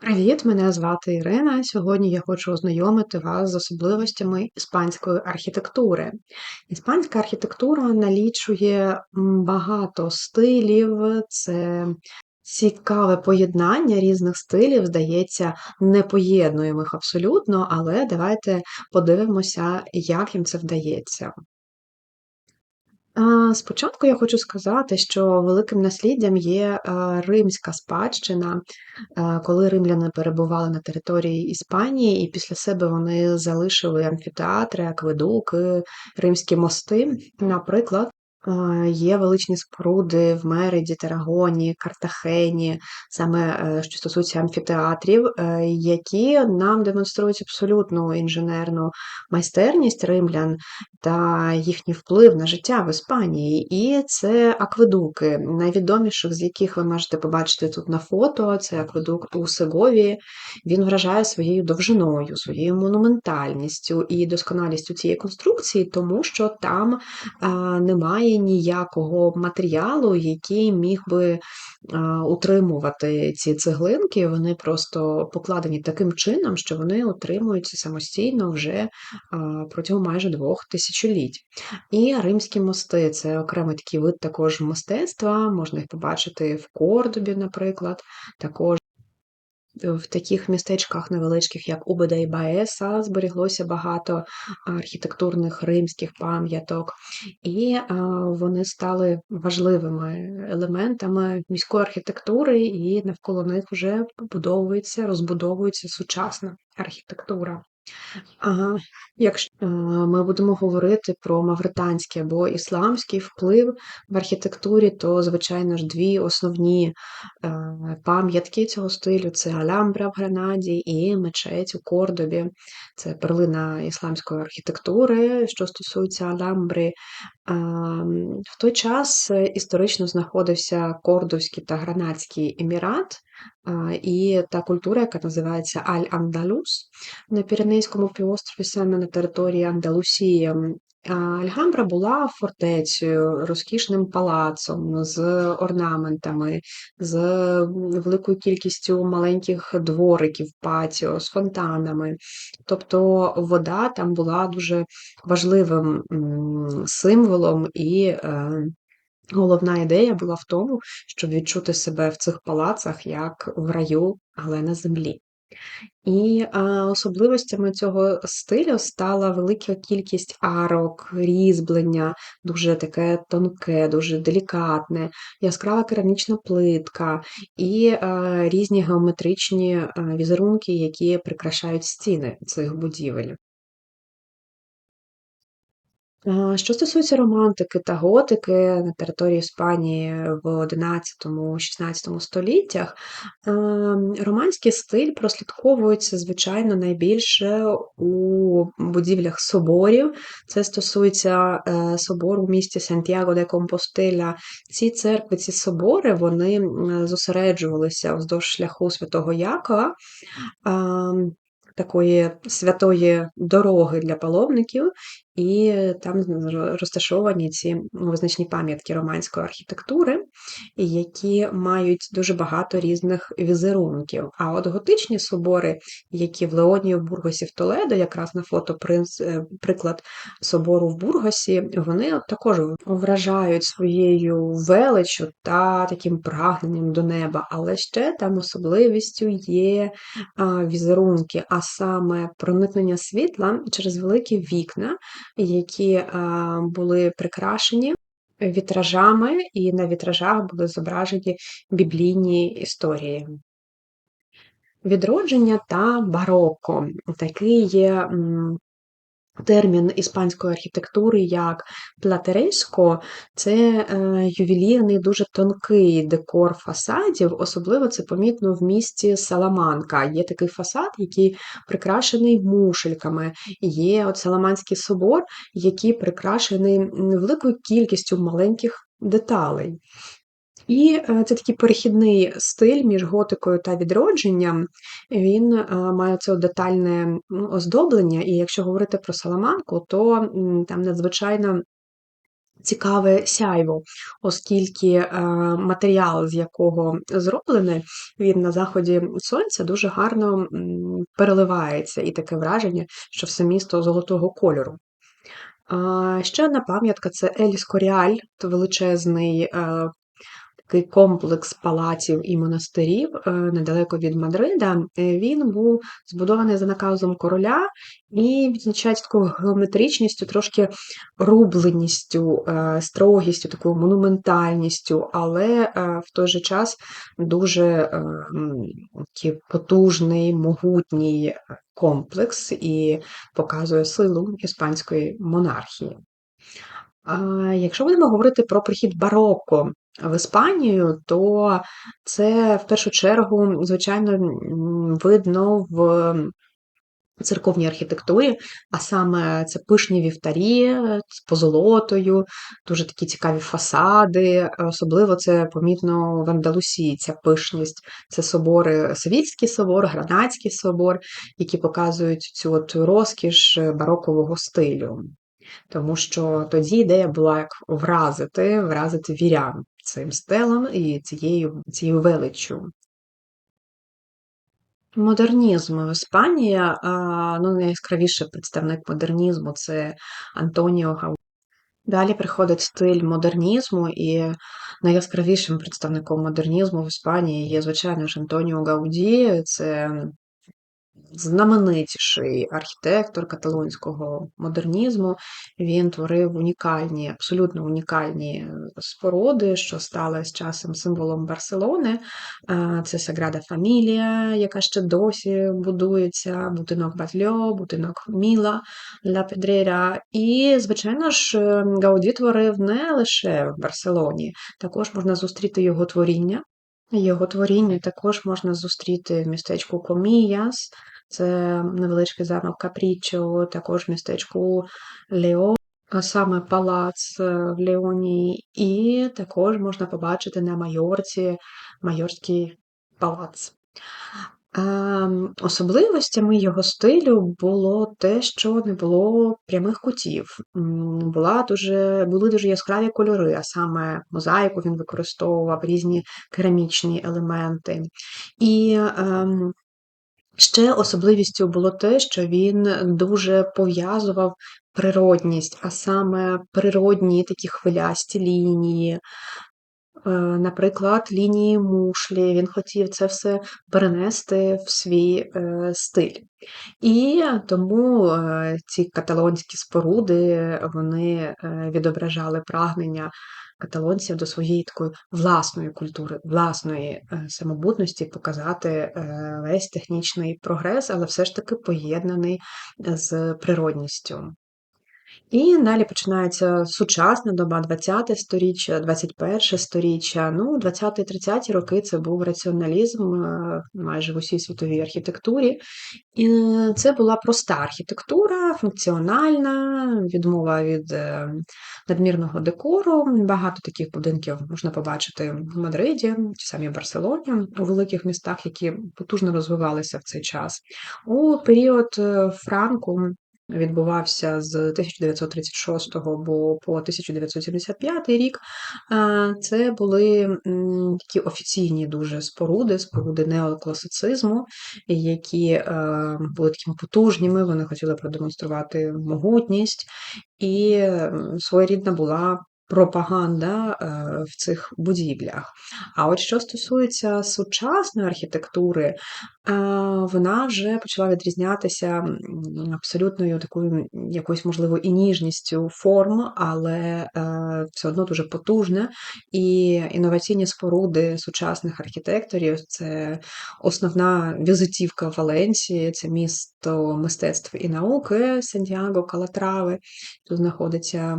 Привіт, мене звати Ірина. Сьогодні я хочу ознайомити вас з особливостями іспанської архітектури. Іспанська архітектура налічує багато стилів, це цікаве поєднання різних стилів, здається, непоєднуємих абсолютно, але давайте подивимося, як їм це вдається. Спочатку я хочу сказати, що великим насліддям є римська спадщина, коли римляни перебували на території Іспанії, і після себе вони залишили амфітеатри, акведуки, римські мости, наприклад. Є величні споруди в Мериді, Тарагоні, Картахені, саме е, що стосується амфітеатрів, е, які нам демонструють абсолютну інженерну майстерність римлян та їхній вплив на життя в Іспанії. І це акведуки, найвідоміших з яких ви можете побачити тут на фото. Це акведук у Сеговії. Він вражає своєю довжиною, своєю монументальністю і досконалістю цієї конструкції, тому що там немає ніякого матеріалу, який міг би утримувати ці цеглинки. Вони просто покладені таким чином, що вони утримуються самостійно вже протягом майже двох тисячоліть. І римські мости це окремий такий вид також мистецтва, можна їх побачити в Кордобі, наприклад. також в таких містечках невеличких, як Убеда і Баеса, зберіглося багато архітектурних римських пам'яток, і вони стали важливими елементами міської архітектури, і навколо них вже побудовується, розбудовується сучасна архітектура. Якщо е, ми будемо говорити про мавританський або ісламський вплив в архітектурі, то, звичайно ж, дві основні е, пам'ятки цього стилю це Алямбра в Гранаді і мечеть у Кордобі. Це перлина ісламської архітектури, що стосується Алямбри. В той час історично знаходився Кордовський та Гранадський емірат. І та культура, яка називається Аль-Андалус на Піренейському півострові, саме на території Андалусії. Альгамбра була фортецею, розкішним палацом з орнаментами, з великою кількістю маленьких двориків, патіо, з фонтанами. Тобто вода там була дуже важливим символом і е, Головна ідея була в тому, щоб відчути себе в цих палацах як в раю, але на землі. І а, особливостями цього стилю стала велика кількість арок, різьблення, дуже таке тонке, дуже делікатне, яскрава керамічна плитка і а, різні геометричні візерунки, які прикрашають стіни цих будівель. Що стосується романтики та готики на території Іспанії в 11-16 століттях, ем, романський стиль прослідковується, звичайно, найбільше у будівлях соборів. Це стосується е, собору в місті Сантьяго де Компостеля. Ці церкви, ці собори, вони зосереджувалися вздовж шляху Святого Якова. Ем, такої святої дороги для паломників, і там розташовані ці визначні пам'ятки романської архітектури, які мають дуже багато різних візерунків. А от готичні собори, які в Леоні, в Бургосі, в Толедо, якраз на фото е, приклад собору в Бургосі, вони також вражають своєю величчю та таким прагненням до неба, але ще там особливістю є візерунки, а саме проникнення світла через великі вікна які були прикрашені вітражами, і на вітражах були зображені біблійні історії. Відродження та бароко. Такий є термін іспанської архітектури як платереско це е, ювелірний, дуже тонкий декор фасадів, особливо це помітно в місті Саламанка. Є такий фасад, який прикрашений мушельками. Є от Саламанський собор, який прикрашений великою кількістю маленьких деталей. І е, це такий перехідний стиль між готикою та відродженням. Він е, має це детальне оздоблення, і якщо говорити про саламанку, то там надзвичайно цікаве сяйво, оскільки е, матеріал, з якого зроблений, він на заході сонця дуже гарно переливається, і таке враження, що все місто золотого кольору. Ще одна пам'ятка це Еліс Коріаль, величезний такий комплекс палаців і монастирів е, недалеко від Мадрида. Е, він був збудований за наказом короля і відзначається такою геометричністю, трошки рубленістю, е, строгістю, такою монументальністю, але в той же час дуже потужний, могутній комплекс і показує силу іспанської монархії. Якщо будемо говорити про прихід бароко в Іспанію, то це в першу чергу, звичайно, видно в церковній архітектурі, а саме це пишні вівтарі з позолотою, дуже такі цікаві фасади. Особливо це помітно в Андалусії, ця пишність. Це собори, Савільський собор, Гранадський собор, які показують цю от розкіш барокового стилю. Тому що тоді ідея була як вразити, вразити вірян цим стелам і цією, цією величчю. Модернізм в Іспанії, ну, найяскравіший представник модернізму це Антоніо Гау. Далі приходить стиль модернізму, і найяскравішим представником модернізму в Іспанії є, звичайно ж, Антоніо Гауді. Це знаменитіший архітектор каталонського модернізму. Він творив унікальні, абсолютно унікальні споруди, що стали з часом символом Барселони. Це Саграда Фамілія, яка ще досі будується, будинок Батльо, будинок Міла Ля Педрера. І, звичайно ж, Гауді творив не лише в Барселоні, також можна зустріти його творіння. Його творіння також можна зустріти в містечку Коміяс, це невеличкий замок Капрічо, також в містечку Лео, а саме палац е, в Леоні, і також можна побачити на Майорці Майорський палац. Особливостями його стилю було те, що не було прямих кутів. Була дуже, Були дуже яскраві кольори, а саме мозаїку він використовував різні керамічні елементи. І ем, Ще особливістю було те, що він дуже пов'язував природність, а саме природні такі хвилясті лінії, наприклад, лінії мушлі. Він хотів це все перенести в свій е, стиль. І тому е, ці каталонські споруди вони відображали прагнення каталонців до своєї такої власної культури, власної е, самобутності, показати е, весь технічний прогрес, але все ж таки поєднаний з природністю. І далі починається сучасна доба, 20-те сторіччя, 21 сторіччя. Ну, 20-30-ті роки це був раціоналізм е, майже в усій світовій архітектурі. І це була проста архітектура, функціональна, відмова від е, надмірного декору. Багато таких будинків можна побачити в Мадриді, чи самі в Барселоні, у великих містах, які потужно розвивалися в цей час. У період е, Франку відбувався з 1936 по 1975 рік. Це були такі офіційні дуже споруди, споруди неокласицизму, які були такими потужніми, вони хотіли продемонструвати могутність, і своєрідна була пропаганда е, в цих будівлях. А от що стосується сучасної архітектури, вона вже почала відрізнятися абсолютною такою якоюсь, можливо, і ніжністю форм, але е, все одно дуже потужна. І інноваційні споруди сучасних архітекторів це основна візитівка Валенції, це місто мистецтв і науки Сантьяго Калатрави. Тут знаходиться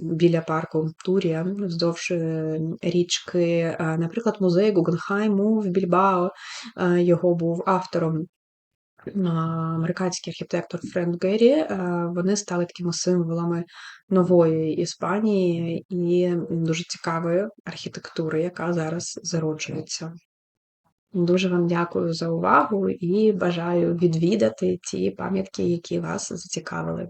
біля парку Турія вздовж е, річки. Наприклад, музей Гугенхайму в Більбао його був автором. Американський архітектор Френк Геррі, вони стали такими символами нової Іспанії і дуже цікавої архітектури, яка зараз зароджується. Дуже вам дякую за увагу і бажаю відвідати ті пам'ятки, які вас зацікавили.